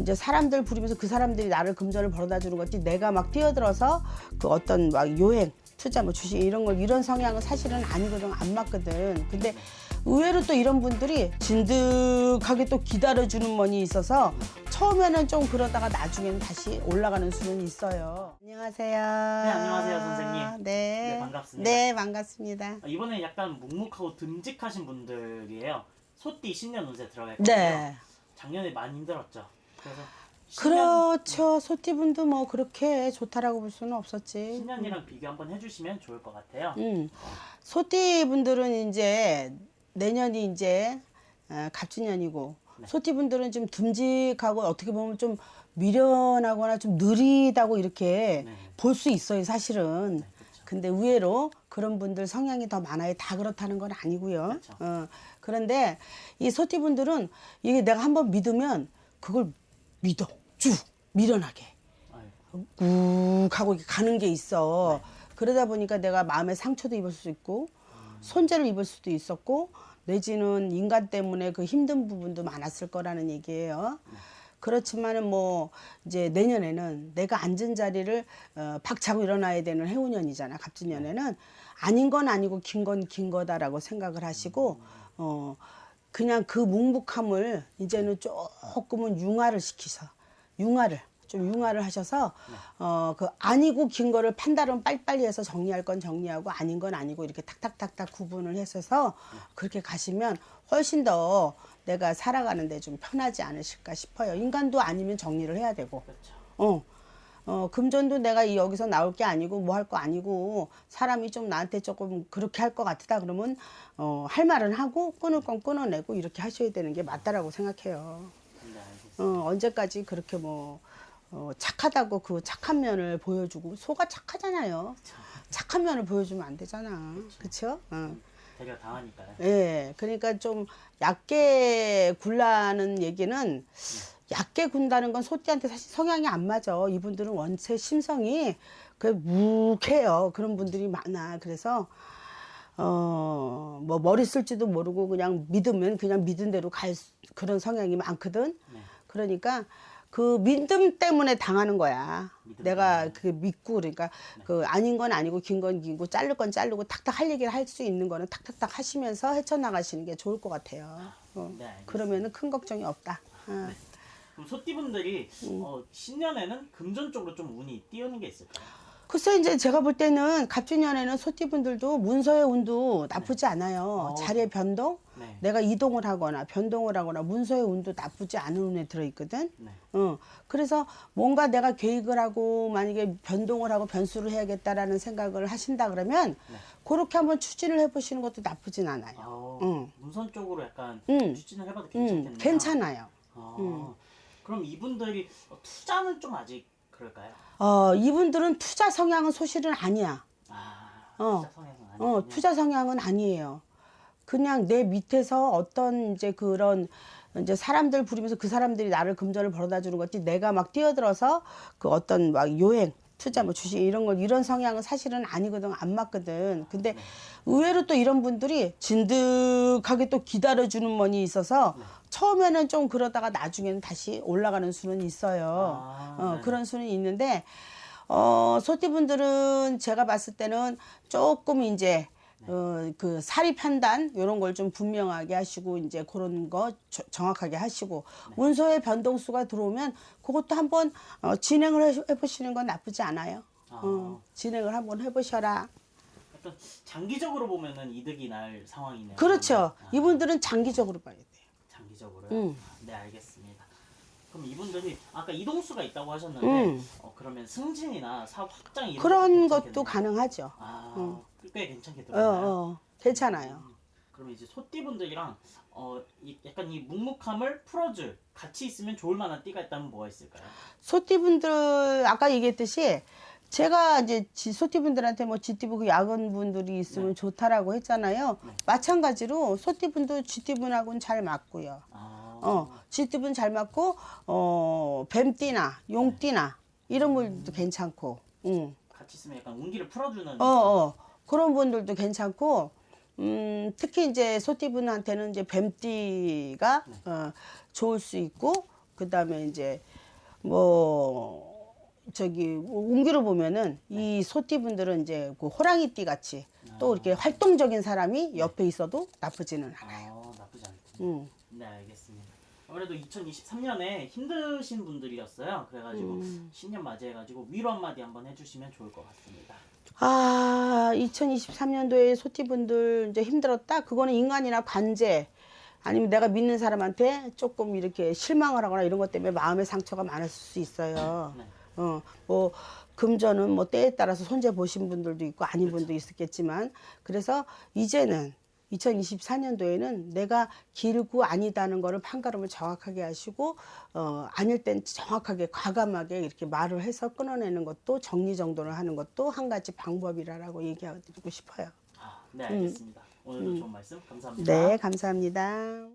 이제 사람들 부리면서 그 사람들이 나를 금전을 벌어다 주는 거지 내가 막 뛰어들어서 그 어떤 막 요행 투자 뭐 주식 이런 걸 이런 성향은 사실은 아니거든 안 맞거든 근데 의외로 또 이런 분들이 진득하게 또 기다려주는 mon이 있어서 처음에는 좀 그러다가 나중에는 다시 올라가는 수는 있어요 안녕하세요 네 안녕하세요, 선생님. 네, 네, 반갑습니다. 네 반갑습니다 아, 이번에 약간 묵묵하고 듬직하신 분들이에요. 소띠 신년 운세 들어갈 거예요. 네 작년에 많이 힘들었죠. 그래서 그렇죠. 소띠분도 뭐 그렇게 좋다라고 볼 수는 없었지. 신년이랑 비교 한번 해주시면 좋을 것 같아요. 음. 소띠분들은 이제 내년이 이제 어, 갑진년이고 네. 소띠분들은 좀 듬직하고 어떻게 보면 좀 미련하거나 좀 느리다고 이렇게 네. 볼 수 있어요, 사실은. 네, 그렇죠. 근데 의외로 그런 분들 성향이 더 많아요. 다 그렇다는 건 아니고요. 그렇죠. 어, 그런데 이 소띠분들은 이게 내가 한번 믿으면 그걸 믿어. 쭉. 아이고, 꾹 하고 이렇게 가는 게 있어. 그러다 보니까 내가 마음에 상처도 입을 수 있고 손재를 입을 수도 있었고 내지는 인간 때문에 그 힘든 부분도 많았을 거라는 얘기예요. 그렇지만은 뭐 이제 내년에는 내가 앉은 자리를 어, 박차고 일어나야 되는 해운년이잖아. 갑진년에는 아닌 건 아니고 긴 건 긴 거다라고 생각을 하시고 어 그냥 그 묵묵함을 이제는 조금은 융화를 시키서 융화를 좀 융화를 하셔서 어 그 아니고 긴 거를 판단은 빨리빨리 해서 정리할 건 정리하고 아닌 건 아니고 이렇게 탁탁탁탁 구분을 해서 그렇게 가시면 훨씬 더 내가 살아가는데 좀 편하지 않으실까 싶어요. 인간도 아니면 정리를 해야 되고. 그렇죠. 어. 어, 금전도 내가 이 여기서 나올 게 아니고 뭐 할 거 아니고 사람이 좀 나한테 조금 그렇게 할 것 같다 그러면 어, 할 말은 하고 끊을 건 끊어내고 이렇게 하셔야 되는 게 맞다라고 생각해요. 어, 언제까지 그렇게 뭐 어, 착하다고 그 착한 면을 보여주고 소가 착하잖아요. 착한 면을 보여주면 안 되잖아. 그렇죠? 어. 되려 당하니까요. 예, 그러니까 좀 얕게 굴라는 얘기는 얕게 군다는 건 소띠한테 사실 성향이 안 맞아. 이분들은 원체 심성이 그 묵해요. 그런 분들이 많아. 그래서 어, 뭐 머리 쓸지도 모르고 그냥 믿으면 그냥 믿은 대로 갈 수- 그런 성향이 많거든. 네. 그러니까 그 믿음 때문에 당하는 거야. 내가. 그 믿고 그러니까 그 아닌 건 아니고 긴 건 긴고 자를 건 자르고 탁탁 할 얘기를 할 수 있는 거는 탁탁탁 하시면서 헤쳐나가시는 게 좋을 것 같아요. 어. 네, 알겠습니다. 그러면은 큰 걱정이 없다. 어. 그럼 소띠분들이 음. 어, 신년에는 금전 쪽으로 좀 운이 띄우는 게 있을까요? 글쎄 이제 제가 볼 때는 갑진년에는 소띠분들도 문서의 운도 나쁘지 않아요. 어. 자리의 변동, 네. 내가 이동을 하거나 변동을 하거나 문서의 운도 나쁘지 않은 운에 들어있거든. 네. 어, 그래서 뭔가 내가 계획을 하고 만약에 변동을 하고 변수를 해야겠다라는 생각을 하신다 그러면 네. 그렇게 한번 추진을 해보시는 것도 나쁘진 않아요. 어, 응. 문선 쪽으로 약간 응. 추진을 해봐도 괜찮겠네요. 음, 괜찮아요. 어, 그럼 이분들이 어, 투자는 좀 아직 그럴까요? 어, 이분들은 투자 성향은 소실은 아니야. 아, 어. 투자 성향은 아니군요. 어, 투자 성향은 아니에요. 그냥 내 밑에서 어떤 이제 그런 이제 사람들 부리면서 그 사람들이 나를 금전을 벌어다 주는 거지 내가 막 뛰어들어서 그 어떤 막 요행 투자 뭐 주식 이런 걸 이런 성향은 사실은 아니거든 안 맞거든 근데 의외로 또 이런 분들이 진득하게 또 기다려주는 mon이 있어서 처음에는 좀 그러다가 나중에는 다시 올라가는 수는 있어요 아, 어, 네. 그런 수는 있는데 어, 소띠분들은 제가 봤을 때는 조금 이제 어, 그 사리 판단 이런 걸 좀 분명하게 하시고 이제 그런 거 저- 정확하게 하시고 문서의 변동수가 들어오면 그것도 한번 어, 진행을 해- 해보시는 건 나쁘지 않아요. 아. 어, 진행을 한번 해보셔라. 장기적으로 보면은 이득이 날 상황이네요. 그렇죠. 아, 이분들은 장기적으로 봐야 돼요. 장기적으로요. 음. 네 알겠습니다. 그럼 이분들이 아까 이동수가 있다고 하셨는데 음. 어, 그러면 승진이나 사업 확장 이런 그런 것도 괜찮겠네요. 가능하죠. 아, 꽤 괜찮게 어, 들어가요. 어, 괜찮아요. 그럼 이제 소띠분들이랑 어, 이, 약간 이 묵묵함을 풀어줄 같이 있으면 좋을 만한 띠가 있다면 뭐가 있을까요? 소띠분들 아까 얘기했듯이 제가 이제 지- 소띠분들한테 뭐 지띠분 그 야근분들이 있으면 네. 좋다라고 했잖아요. 네. 마찬가지로 소띠분도 지띠분하고는 잘 맞고요. 아, 어, 지띠분 잘 맞고 어 뱀띠나 용띠나 이런 분들도 괜찮고, 응. 같이 있으면 약간 운기를 풀어주는 어, 어 그런 분들도 괜찮고, 음 특히 이제 소띠분한테는 이제 뱀띠가 어, 좋을 수 있고. 그 다음에 이제 뭐 저기 웅기로 보면은 이 소띠분들은 이제 그 호랑이띠 같이 또 이렇게 활동적인 사람이 옆에 있어도 나쁘지는 않아요. 어, 나쁘지 않군요. 음. 네, 알겠습니다. 아무래도 2023년에 힘드신 분들이었어요. 그래가지고 음. 신년 맞이해가지고 위로 한마디 한번 해주시면 좋을 것 같습니다. 아, 2023년도에 소띠분들 이제 힘들었다. 그거는 인간이나 관제 아니면 내가 믿는 사람한테 조금 이렇게 실망을 하거나 이런 것 때문에 마음의 상처가 많았을 수 있어요. 네. 어, 뭐 금전은 뭐 때에 따라서 손재 보신 분들도 있고 아닌 분도 있었겠지만 그래서 이제는 2024년도에는 내가 길고 아니다는 거를 판가름을 정확하게 하시고 어 아닐 땐 정확하게 과감하게 이렇게 말을 해서 끊어내는 것도 정리정돈을 하는 것도 한 가지 방법이라고 얘기해 드리고 싶어요. 아, 네, 알겠습니다. 오늘도 좋은 말씀 감사합니다. 네, 감사합니다.